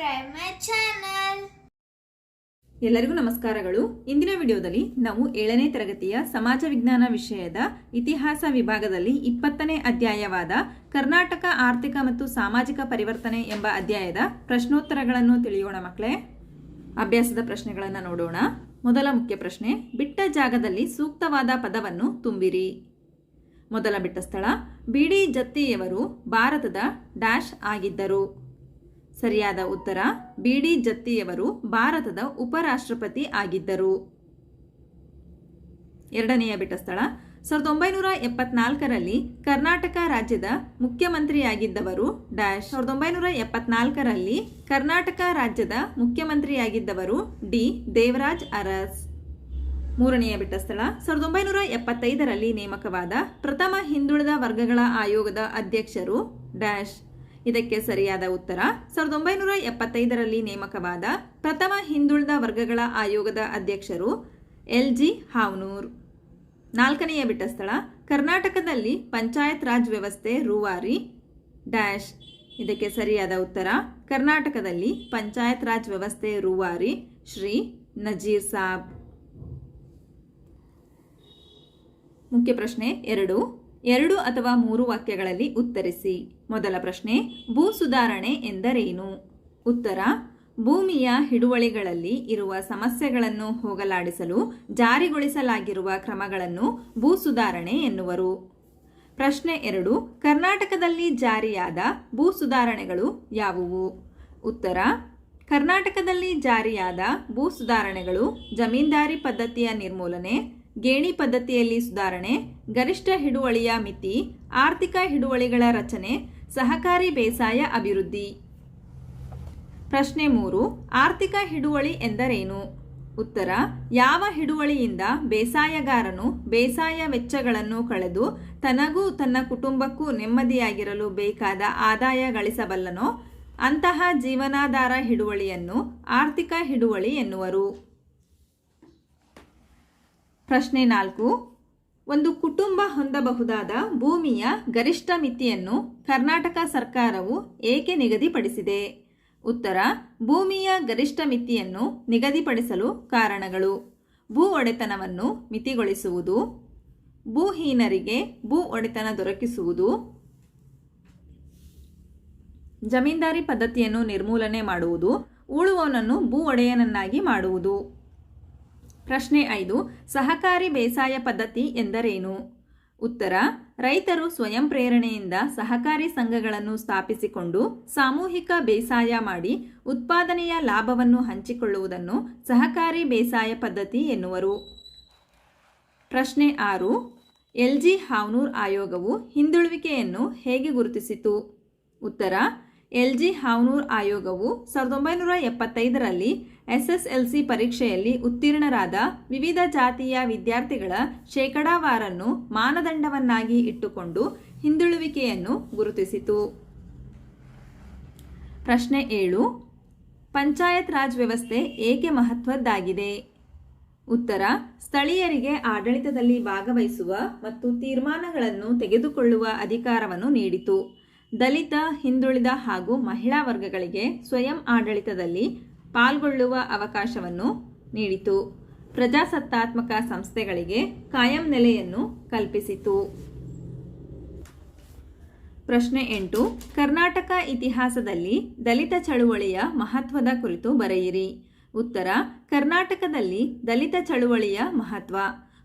subscribe ಮೈ. ಎಲ್ಲರಿಗೂ ನಮಸ್ಕಾರಗಳು. ಇಂದಿನ ವಿಡಿಯೋದಲ್ಲಿ ನಾವು ಏಳನೇ ತರಗತಿಯ ಸಮಾಜ ವಿಜ್ಞಾನ ವಿಷಯದ ಇತಿಹಾಸ ವಿಭಾಗದಲ್ಲಿ ಇಪ್ಪತ್ತನೇ ಅಧ್ಯಾಯವಾದ ಕರ್ನಾಟಕ ಆರ್ಥಿಕ ಮತ್ತು ಸಾಮಾಜಿಕ ಪರಿವರ್ತನೆ ಎಂಬ ಅಧ್ಯಾಯದ ಪ್ರಶ್ನೋತ್ತರಗಳನ್ನು ತಿಳಿಯೋಣ ಮಕ್ಕಳೇ. ಅಭ್ಯಾಸದ ಪ್ರಶ್ನೆಗಳನ್ನು ನೋಡೋಣ. ಮೊದಲ ಮುಖ್ಯ ಪ್ರಶ್ನೆ, ಬಿಟ್ಟ ಜಾಗದಲ್ಲಿ ಸೂಕ್ತವಾದ ಪದವನ್ನು ತುಂಬಿರಿ. ಮೊದಲ ಬಿಟ್ಟ ಸ್ಥಳ, ಬಿಡಿ ಜತ್ತಿಯವರು ಭಾರತದ ಡ್ಯಾಶ್ ಆಗಿದ್ದರು. ಸರಿಯಾದ ಉತ್ತರ, ಬಿಡಿ ಜತ್ತಿಯವರು ಭಾರತದ ಉಪರಾಷ್ಟ್ರಪತಿ ಆಗಿದ್ದರು. ಎರಡನೆಯ ಬಿಟ್ಟ ಸ್ಥಳ, ಸಾವಿರದ ಒಂಬೈನೂರ ಎಪ್ಪತ್ನಾಲ್ಕರಲ್ಲಿ ಕರ್ನಾಟಕ ರಾಜ್ಯದ ಮುಖ್ಯಮಂತ್ರಿಯಾಗಿದ್ದವರು ಡ್ಯಾಶ್, ಸಾವಿರದ ಒಂಬೈನೂರ ಎಪ್ಪತ್ನಾಲ್ಕರಲ್ಲಿ ಕರ್ನಾಟಕ ರಾಜ್ಯದ ಮುಖ್ಯಮಂತ್ರಿಯಾಗಿದ್ದವರು ಡಿ. ದೇವರಾಜ್ ಅರಸ್. ಮೂರನೆಯ ಬಿಟ್ಟ ಸ್ಥಳ, ಸಾವಿರದ ಒಂಬೈನೂರ ಎಪ್ಪತ್ತೈದರಲ್ಲಿ ನೇಮಕವಾದ ಪ್ರಥಮ ಹಿಂದುಳಿದ ವರ್ಗಗಳ ಆಯೋಗದ ಅಧ್ಯಕ್ಷರು ಡ್ಯಾಶ್. ಇದಕ್ಕೆ ಸರಿಯಾದ ಉತ್ತರ ಸಾವಿರದ ಒಂಬೈನೂರ ಎಪ್ಪತ್ತೈದರಲ್ಲಿ ನೇಮಕವಾದ ಪ್ರಥಮ ಹಿಂದುಳಿದ ವರ್ಗಗಳ ಆಯೋಗದ ಅಧ್ಯಕ್ಷರು ಎಲ್ ಜಿ ಹಾವ್ನೂರ್. ನಾಲ್ಕನೆಯ ಬಿಟ್ಟ ಸ್ಥಳ ಕರ್ನಾಟಕದಲ್ಲಿ ಪಂಚಾಯತ್ ರಾಜ್ ವ್ಯವಸ್ಥೆ ರೂವಾರಿ ಡ್ಯಾಶ್. ಇದಕ್ಕೆ ಸರಿಯಾದ ಉತ್ತರ ಕರ್ನಾಟಕದಲ್ಲಿ ಪಂಚಾಯತ್ ರಾಜ್ ವ್ಯವಸ್ಥೆ ರೂವಾರಿ ಶ್ರೀ ನಜೀರ್ ಸಾಬ್. ಮುಖ್ಯ ಪ್ರಶ್ನೆ ಎರಡು ಎರಡು ಅಥವಾ ಮೂರು ವಾಕ್ಯಗಳಲ್ಲಿ ಉತ್ತರಿಸಿ. ಮೊದಲ ಪ್ರಶ್ನೆ, ಭೂ ಸುಧಾರಣೆ ಎಂದರೇನು? ಉತ್ತರ, ಭೂಮಿಯ ಹಿಡುವಳಿಗಳಲ್ಲಿ ಇರುವ ಸಮಸ್ಯೆಗಳನ್ನು ಹೋಗಲಾಡಿಸಲು ಜಾರಿಗೊಳಿಸಲಾಗಿರುವ ಕ್ರಮಗಳನ್ನು ಭೂ ಸುಧಾರಣೆ ಎನ್ನುವರು. ಪ್ರಶ್ನೆ ಎರಡು, ಕರ್ನಾಟಕದಲ್ಲಿ ಜಾರಿಯಾದ ಭೂ ಸುಧಾರಣೆಗಳು ಯಾವುವು? ಉತ್ತರ, ಕರ್ನಾಟಕದಲ್ಲಿ ಜಾರಿಯಾದ ಭೂ ಸುಧಾರಣೆಗಳು ಜಮೀನ್ದಾರಿ ಪದ್ಧತಿಯ ನಿರ್ಮೂಲನೆ ಗೇಣಿ ಪದ್ಧತಿಯಲ್ಲಿ ಸುಧಾರಣೆ, ಗರಿಷ್ಠ ಹಿಡುವಳಿಯ ಮಿತಿ, ಆರ್ಥಿಕ ಹಿಡುವಳಿಗಳ ರಚನೆ, ಸಹಕಾರಿ ಬೇಸಾಯ ಅಭಿವೃದ್ಧಿ. ಪ್ರಶ್ನೆ ಮೂರು, ಆರ್ಥಿಕ ಹಿಡುವಳಿ ಎಂದರೇನು? ಉತ್ತರ, ಯಾವ ಹಿಡುವಳಿಯಿಂದ ಬೇಸಾಯಗಾರನು ಬೇಸಾಯ ವೆಚ್ಚಗಳನ್ನು ಕಳೆದು ತನಗೂ ತನ್ನ ಕುಟುಂಬಕ್ಕೂ ನೆಮ್ಮದಿಯಾಗಿರಲು ಬೇಕಾದ ಆದಾಯ ಗಳಿಸಬಲ್ಲನೋ, ಅಂತಹ ಜೀವನಾಧಾರ ಹಿಡುವಳಿಯನ್ನು ಆರ್ಥಿಕ ಹಿಡುವಳಿ ಎನ್ನುವರು. ಪ್ರಶ್ನೆ ನಾಲ್ಕು. ಒಂದು ಕುಟುಂಬ ಹೊಂದಬಹುದಾದ ಭೂಮಿಯ ಗರಿಷ್ಠ ಮಿತಿಯನ್ನು ಕರ್ನಾಟಕ ಸರ್ಕಾರವು ಏಕೆ ನಿಗದಿಪಡಿಸಿದೆ? ಉತ್ತರ, ಭೂಮಿಯ ಗರಿಷ್ಠ ಮಿತಿಯನ್ನು ನಿಗದಿಪಡಿಸಲು ಕಾರಣಗಳು. ಭೂ ಒಡೆತನವನ್ನು ಮಿತಿಗೊಳಿಸುವುದು. ಭೂಹೀನರಿಗೆ ಭೂ ಒಡೆತನ ದೊರಕಿಸುವುದು. ಜಮೀನ್ದಾರಿ ಪದ್ಧತಿಯನ್ನು ನಿರ್ಮೂಲನೆ ಮಾಡುವುದು. ಉಳುವವನನ್ನು ಭೂ ಒಡೆಯನನ್ನಾಗಿ ಮಾಡುವುದು. ಪ್ರಶ್ನೆ ಐದು, ಸಹಕಾರಿ ಬೇಸಾಯ ಪದ್ಧತಿ ಎಂದರೇನು? ಉತ್ತರ, ರೈತರು ಸ್ವಯಂ ಪ್ರೇರಣೆಯಿಂದ ಸಹಕಾರಿ ಸಂಘಗಳನ್ನು ಸ್ಥಾಪಿಸಿಕೊಂಡು ಸಾಮೂಹಿಕ ಬೇಸಾಯ ಮಾಡಿ ಉತ್ಪಾದನೆಯ ಲಾಭವನ್ನು ಹಂಚಿಕೊಳ್ಳುವುದನ್ನು ಸಹಕಾರಿ ಬೇಸಾಯ ಪದ್ಧತಿ ಎನ್ನುವರು. ಪ್ರಶ್ನೆ ಆರು, ಎಲ್ ಜಿ ಹಾವ್ನೂರ್ ಆಯೋಗವು ಹಿಂದುಳುವಿಕೆಯನ್ನು ಹೇಗೆ ಗುರುತಿಸಿತು? ಉತ್ತರ ಎಲ್ ಜಿ ಹಾವ್ನೂರ್ ಆಯೋಗವು ಸಾವಿರದ ಒಂಬೈನೂರ ಎಪ್ಪತ್ತೈದರಲ್ಲಿ ಎಸ್ಎಸ್ಎಲ್ಸಿ ಪರೀಕ್ಷೆಯಲ್ಲಿ ಉತ್ತೀರ್ಣರಾದ ವಿವಿಧ ಜಾತಿಯ ವಿದ್ಯಾರ್ಥಿಗಳ ಶೇಕಡಾವಾರನ್ನು ಮಾನದಂಡವನ್ನಾಗಿ ಇಟ್ಟುಕೊಂಡು ಹಿಂದುಳುವಿಕೆಯನ್ನು ಗುರುತಿಸಿತು. ಪ್ರಶ್ನೆ ಏಳು, ಪಂಚಾಯತ್ ರಾಜ್ ವ್ಯವಸ್ಥೆ ಏಕೆ ಮಹತ್ವದ್ದಾಗಿದೆ? ಉತ್ತರ, ಸ್ಥಳೀಯರಿಗೆ ಆಡಳಿತದಲ್ಲಿ ಭಾಗವಹಿಸುವ ಮತ್ತು ತೀರ್ಮಾನಗಳನ್ನು ತೆಗೆದುಕೊಳ್ಳುವ ಅಧಿಕಾರವನ್ನು ನೀಡಿತು. ದಲಿತ, ಹಿಂದುಳಿದ ಹಾಗೂ ಮಹಿಳಾ ವರ್ಗಗಳಿಗೆ ಸ್ವಯಂ ಆಡಳಿತದಲ್ಲಿ ಪಾಲ್ಗೊಳ್ಳುವ ಅವಕಾಶವನ್ನು ನೀಡಿತು. ಪ್ರಜಾಸತ್ತಾತ್ಮಕ ಸಂಸ್ಥೆಗಳಿಗೆ ಕಾಯಂ ನೆಲೆಯನ್ನು ಕಲ್ಪಿಸಿತು. ಪ್ರಶ್ನೆ ಎಂಟು, ಕರ್ನಾಟಕ ಇತಿಹಾಸದಲ್ಲಿ ದಲಿತ ಚಳುವಳಿಯ ಮಹತ್ವದ ಕುರಿತು ಬರೆಯಿರಿ. ಉತ್ತರ, ಕರ್ನಾಟಕದಲ್ಲಿ ದಲಿತ ಚಳುವಳಿಯ ಮಹತ್ವ.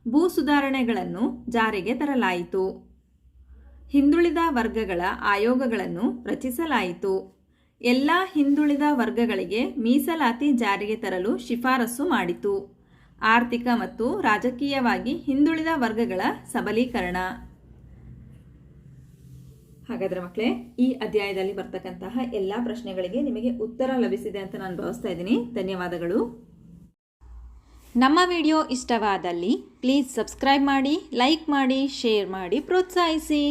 ಭೂ ಸುಧಾರಣೆಗಳನ್ನು ಜಾರಿಗೆ ತರಲಾಯಿತು. ಹಿಂದುಳಿದ ವರ್ಗಗಳ ಆಯೋಗಗಳನ್ನು ರಚಿಸಲಾಯಿತು. ಎಲ್ಲ ಹಿಂದುಳಿದ ವರ್ಗಗಳಿಗೆ ಮೀಸಲಾತಿ ಜಾರಿಗೆ ತರಲು ಶಿಫಾರಸು ಮಾಡಿತು. ಆರ್ಥಿಕ ಮತ್ತು ರಾಜಕೀಯವಾಗಿ ಹಿಂದುಳಿದ ವರ್ಗಗಳ ಸಬಲೀಕರಣ. ಹಾಗಾದರೆ ಮಕ್ಕಳೇ ಈ ಅಧ್ಯಾಯದಲ್ಲಿ ಬರ್ತಕ್ಕಂತಹ ಎಲ್ಲ ಪ್ರಶ್ನೆಗಳಿಗೆ ನಿಮಗೆ ಉತ್ತರ ಲಭಿಸಿದೆ ಅಂತ ನಾನು ಭಾವಿಸ್ತಾ ಇದ್ದೀನಿ. ಧನ್ಯವಾದಗಳು. ನಮ್ಮ ವಿಡಿಯೋ ಇಷ್ಟವಾದಲ್ಲಿ ಪ್ಲೀಸ್ ಸಬ್ಸ್ಕ್ರೈಬ್ ಮಾಡಿ, ಲೈಕ್ ಮಾಡಿ, ಶೇರ್ ಮಾಡಿ, ಪ್ರೋತ್ಸಾಹಿಸಿ.